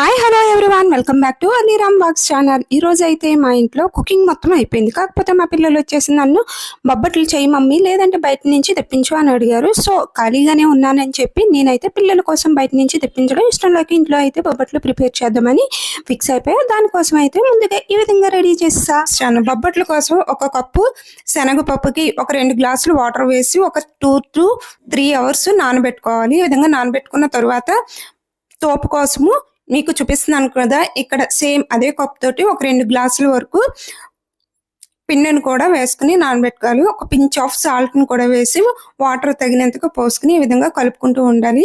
Hi hello everyone welcome back to Aliram box channel ఈ రోజు అయితే మా ఇంట్లో కుకింగ్ మొత్తం అయిపోయింది. కాకపోతే మా పిల్లలు వచ్చేసి నన్ను బొబ్బట్లు చేయి మమ్మీ లేదంటే బయట నుంచి తెప్పించు అని అడిగారు. సో ఖాళీగానే ఉన్నానని చెప్పి నేనైతే పిల్లల కోసం బయట నుంచి తెప్పించడం ఇష్టం. లేక ఇంట్లో అయితే బొబ్బట్లు ప్రిపేర్ చేద్దామని ఫిక్స్ అయిపోయా. దానికోసం అయితే ముందుగా ఈ విధంగా రెడీ చేసేసాను బొబ్బట్ల కోసం ఒక కప్పు శనగపప్పుకి ఒక రెండు గ్లాసులు వాటర్ వేసి ఒక టూ టు త్రీ అవర్స్ నానబెట్టుకోవాలి. ఈ విధంగా నానబెట్టుకున్న తర్వాత తోపు కోసము మీకు చూపిస్తున్నాను కదా ఇక్కడ సేమ్ అదే కప్ తోటి ఒక రెండు గ్లాసుల వరకు పిండిని కూడా వేసుకుని నానబెట్టుకోవాలి. ఒక పించ్ ఆఫ్ సాల్ట్ని కూడా వేసి వాటర్ తగినంతగా పోసుకుని ఈ విధంగా కలుపుకుంటూ ఉండాలి.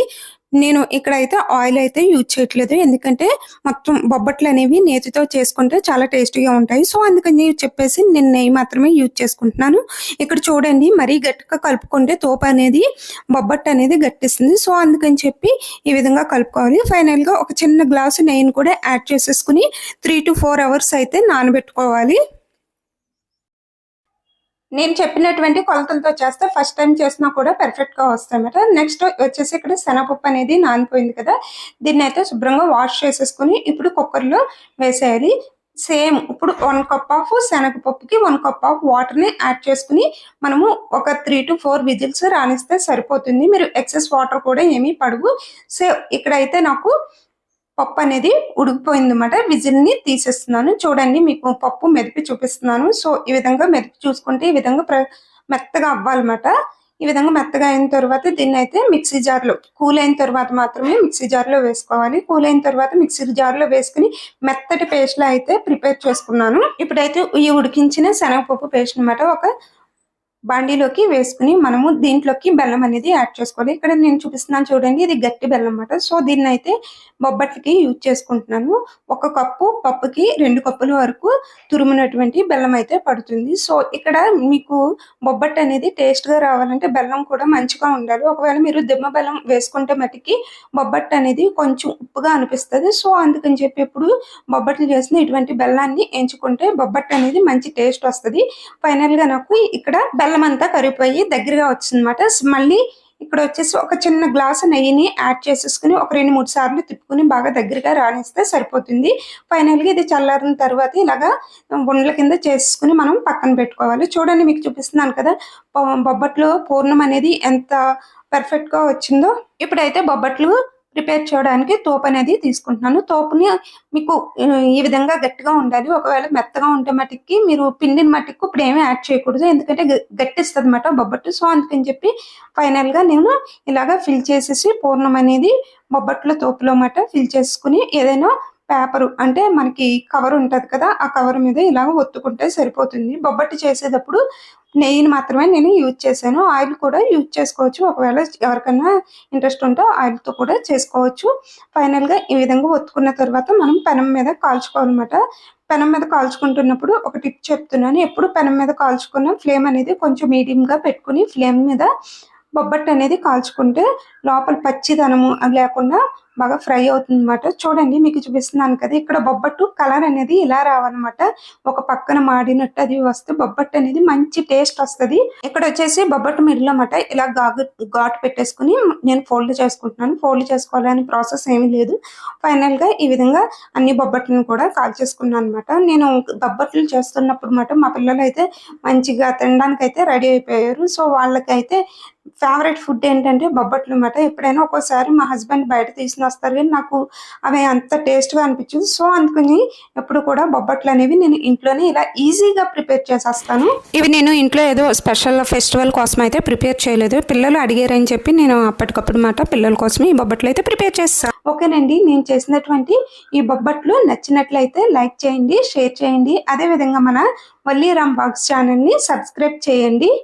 నేను ఇక్కడైతే ఆయిల్ అయితే యూజ్ చేయట్లేదు. ఎందుకంటే మొత్తం బొబ్బట్లు అనేవి నేతితో చేసుకుంటే చాలా టేస్టీగా ఉంటాయి. సో అందుకని చెప్పేసి నేను నెయ్యి మాత్రమే యూజ్ చేసుకుంటున్నాను. ఇక్కడ చూడండి మరీ గట్టిగా కలుపుకుంటే తోపు అనేది బొబ్బట్టు అనేది గట్టిస్తుంది. సో అందుకని చెప్పి ఈ విధంగా కలుపుకోవాలి. ఫైనల్గా ఒక చిన్న గ్లాసు నెయ్యిని కూడా యాడ్ చేసేసుకుని త్రీ టు ఫోర్ అవర్స్ అయితే నానబెట్టుకోవాలి. నేను చెప్పినటువంటి కొలతలతో చేస్తే ఫస్ట్ టైం చేసినా కూడా పర్ఫెక్ట్గా వస్తాయన్నమాట నెక్స్ట్ వచ్చేసి ఇక్కడ శనగపప్పు అనేది నానిపోయింది కదా దీన్ని అయితే శుభ్రంగా వాష్ చేసేసుకుని ఇప్పుడు కుక్కర్లో వేసేయాలి. సేమ్ ఇప్పుడు వన్ కప్ ఆఫ్ శనగపప్పుకి వన్ కప్ ఆఫ్ వాటర్ని యాడ్ చేసుకుని మనము ఒక త్రీ టు ఫోర్ విజిల్స్ రాణిస్తే సరిపోతుంది. మీరు ఎక్సెస్ వాటర్ కూడా ఏమీ పడవు. సో ఇక్కడైతే నాకు పప్పు అనేది ఉడికిపోయింది అనమాట విజిల్ని తీసేస్తున్నాను. చూడండి మీకు పప్పు మెదిపి చూపిస్తున్నాను. సో ఈ విధంగా మెదిపి చూసుకుంటే ఈ విధంగా ప్ర మెత్తగా అవ్వాలన్నమాట. ఈ విధంగా మెత్తగా అయిన తర్వాత దీన్ని అయితే మిక్సీ జార్లో కూల్ అయిన తర్వాత మాత్రమే మిక్సీ జార్లో వేసుకోవాలి. కూల్ అయిన తర్వాత మిక్సీ జార్లో వేసుకుని మెత్తటి పేస్ట్లో అయితే ప్రిపేర్ చేసుకున్నాను. ఇప్పుడైతే ఈ ఉడికించిన శనగపప్పు పేస్ట్ అనమాట ఒక బాండీలోకి వేసుకుని మనము దీంట్లోకి బెల్లం అనేది యాడ్ చేసుకోవాలి. ఇక్కడ నేను చూపిస్తున్నాను చూడండి ఇది గట్టి బెల్లం అనమాట సో దీన్ని అయితే బొబ్బట్లకి యూజ్ చేసుకుంటున్నాను. ఒక కప్పు పప్పుకి రెండు కప్పుల వరకు తురుమునటువంటి బెల్లం అయితే పడుతుంది. సో ఇక్కడ మీకు బొబ్బట్టు అనేది టేస్ట్గా రావాలంటే బెల్లం కూడా మంచిగా ఉండాలి. ఒకవేళ మీరు దిమ్మ బెల్లం వేసుకుంటే మటుకి బొబ్బట్టు అనేది కొంచెం ఉప్పుగా అనిపిస్తుంది. సో అందుకని చెప్పి ఇప్పుడు బొబ్బట్లు చేసిన ఇటువంటి బెల్లాన్ని ఎంచుకుంటే బొబ్బట్టు అనేది మంచి టేస్ట్ వస్తుంది. ఫైనల్గా నాకు ఇక్కడ బెల్లం బెల్లం అంతా కరిగిపోయి దగ్గరగా వచ్చిందనమాట మళ్ళీ ఇక్కడ వచ్చేసి ఒక చిన్న గ్లాస్ నెయ్యిని యాడ్ చేసేసుకుని ఒక రెండు మూడు సార్లు తిప్పుకుని బాగా దగ్గరగా రాణిస్తే సరిపోతుంది. ఫైనల్గా ఇది చల్లారిన తర్వాత ఇలాగా గుండ్ల కింద చేసుకుని మనం పక్కన పెట్టుకోవాలి. చూడండి మీకు చూపిస్తున్నాను కదా బొబ్బట్లు పూర్ణం అనేది ఎంత పర్ఫెక్ట్గా వచ్చిందో. ఇప్పుడైతే బొబ్బట్లు ప్రిపేర్ చేయడానికి తోపు అనేది తీసుకుంటున్నాను. తోపుని మీకు ఈ విధంగా గట్టిగా ఉండాలి. ఒకవేళ మెత్తగా ఉంటే మటుకి మీరు పిండిని మట్టికి ఇప్పుడు ఏమీ యాడ్ చేయకూడదు. ఎందుకంటే గట్టిస్తుంది అనమాట బొబ్బట్టు. సో అందుకని చెప్పి ఫైనల్గా నేను ఇలాగా ఫిల్ చేసేసి పూర్ణం అనేది బొబ్బట్లో తోపులో మాట ఫిల్ చేసుకుని ఏదైనా పేపరు అంటే మనకి కవర్ ఉంటుంది కదా ఆ కవర్ మీద ఇలాగ ఒత్తుకుంటే సరిపోతుంది. బొబ్బట్టి చేసేటప్పుడు నెయ్యిని మాత్రమే నేను యూజ్ చేశాను. ఆయిల్ కూడా యూజ్ చేసుకోవచ్చు. ఒకవేళ ఎవరికైనా ఇంట్రెస్ట్ ఉంటే ఆయిల్తో కూడా చేసుకోవచ్చు. ఫైనల్గా ఈ విధంగా ఒత్తుకున్న తర్వాత మనం పెనం మీద కాల్చుకోవాలన్నమాట. పెనం మీద కాల్చుకుంటున్నప్పుడు ఒక టిప్ చెప్తున్నాను. ఎప్పుడు పెనం మీద కాల్చుకున్న ఫ్లేమ్ అనేది కొంచెం మీడియంగా పెట్టుకుని ఫ్లేమ్ మీద బొబ్బట్టు అనేది కాల్చుకుంటే లోపల పచ్చిదనము లేకుండా బాగా ఫ్రై అవుతుంది అనమాట చూడండి మీకు చూపిస్తున్నాను కదా ఇక్కడ బొబ్బట్టు కలర్ అనేది ఇలా రావాలన్నమాట ఒక పక్కన మాడినట్టు అది వస్తే బొబ్బట్టు అనేది మంచి టేస్ట్ వస్తుంది. ఇక్కడ వచ్చేసి బొబ్బట్టు మిడిల్ అన్నమాట. ఇలా గాగు ఘాటు పెట్టేసుకుని నేను ఫోల్డ్ చేసుకుంటున్నాను. ఫోల్డ్ చేసుకోవాలని ప్రాసెస్ ఏమీ లేదు. ఫైనల్గా ఈ విధంగా అన్ని బొబ్బట్లను కూడా కాల్ చేసుకున్నాను అనమాట నేను బొబ్బట్లు చేస్తున్నప్పుడు మాట మా పిల్లలు అయితే మంచిగా తినడానికి అయితే రెడీ అయిపోయారు. సో వాళ్ళకైతే ఫేవరెట్ ఫుడ్ ఏంటంటే బొబ్బట్లు అనమాట ఎప్పుడైనా ఒక్కోసారి మా హస్బెండ్ బయట తీసిన వస్తారు కానీ నాకు అవి అంత టేస్ట్గా అనిపించదు. సో అందుకని ఎప్పుడు కూడా బొబ్బట్లు అనేవి నేను ఇంట్లోనే ఇలా ఈజీగా ప్రిపేర్ చేసేస్తాను. ఇవి నేను ఇంట్లో ఏదో స్పెషల్ ఫెస్టివల్ కోసం అయితే ప్రిపేర్ చేయలేదు. పిల్లలు అడిగారని చెప్పి నేను అప్పటికప్పుడు మాట పిల్లల కోసం ఈ బొబ్బట్లు అయితే ప్రిపేర్ చేస్తాను ఓకేనండి నేను చేసినటువంటి ఈ బొబ్బట్లు నచ్చినట్లయితే లైక్ చేయండి షేర్ చేయండి. అదేవిధంగా మన వల్లీరామ్ బాక్స్ ఛానల్ని సబ్స్క్రైబ్ చేయండి.